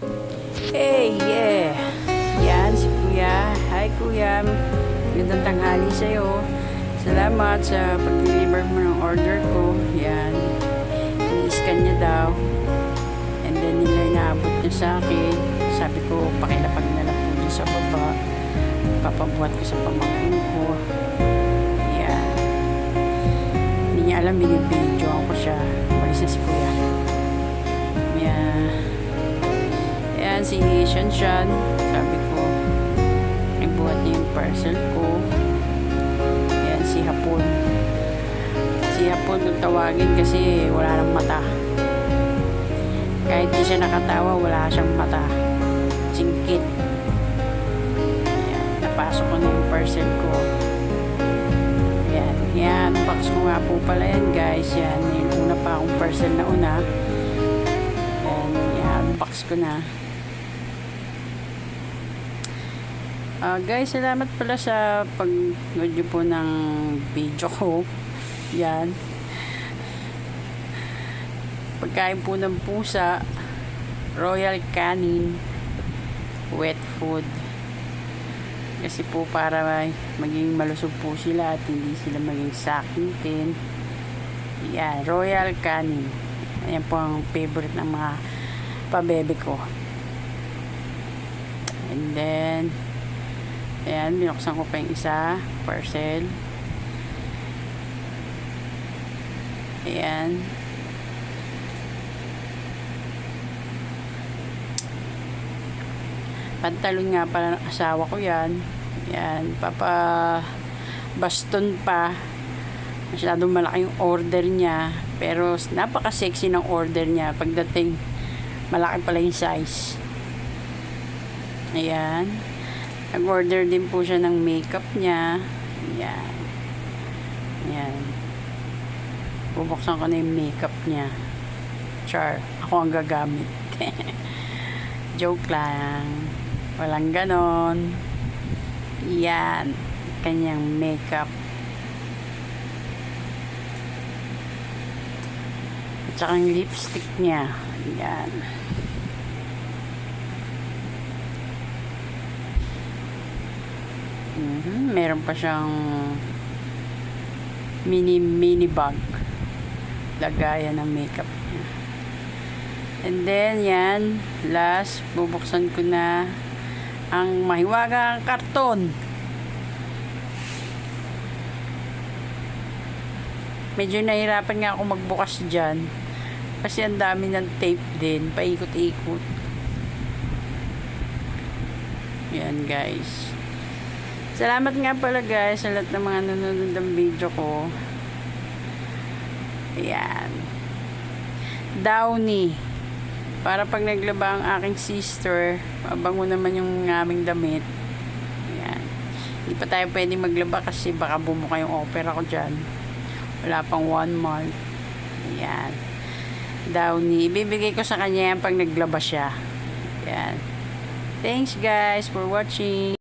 Hey, yeah. Yan, si Kuya. Hi, Kuya. Magandang tanghali sa'yo. Salamat sa pag-deliver mo ng order ko. Yan. Ini-scan niya daw. And then nila inaabot niya sa akin. Sabi ko, pakilapag na lang po sa baba. Papabuhat ko sa pamangkin ko. Yan. Hindi niya alam, binibidyo ako siya. Malis na si Kuya. Ayan, si Shanshan. Sabi ko, ibuhat niya yung parcel ko. Ayan, si Hapon. Si Hapon kung tawagin kasi wala nang mata. Kahit di siya nakatawa, wala siyang mata. Singkit. Ayan, napasok ko na yung parcel ko. Ayan, yan. Box ko nga po pala yan, guys. Yan, yung una pa akong parcel na una. Ayan, yan. Box ko na. Ah, guys, salamat pala sa pag-nood nyo po ng video ko. Yan. Pagkain po ng pusa, Royal Canin, wet food. Kasi po para maging malusog po sila at hindi sila maging sakitin. Yan, Royal Canin. Ayan po ang favorite ng mga pabebe ko. And then, Ayan, binuksan ko pa yung isa. Parcel. Ayan. Pantalon nga pala ng asawa ko yan. Ayan, papa baston pa. Masyadong malaki yung order niya. Pero napaka-sexy ng order niya. Pagdating, malaki pala yung size. Ayan. Nag-order din po siya ng makeup niya. Yan. Yan. Bubuksan ko na yung makeup niya. Char. Ako ang gagamit. Joke lang. Walang ganon. Yan. Kanyang makeup. At saka yung lipstick niya. Yan. Mhm, Meron pa siyang mini mini bag. Lagayan ng makeup niya. And then, yan. Last, bubuksan ko na ang mahiwagang karton. Medyo nahirapan nga ako magbukas dyan. Kasi ang dami ng tape din. Paikot-ikot. Yan, guys. Salamat nga pala guys sa lahat ng mga nanonood ng video ko. Ayan. Downy. Para pag naglaba ang aking sister, mabango naman yung aming damit. Ayan. Hindi pa tayo pwede maglaba kasi baka bumuka yung opera ko dyan. Wala pang one month. Ayan. Downy. Ibibigay ko sa kanya yan pag naglaba siya. Ayan. Thanks guys for watching.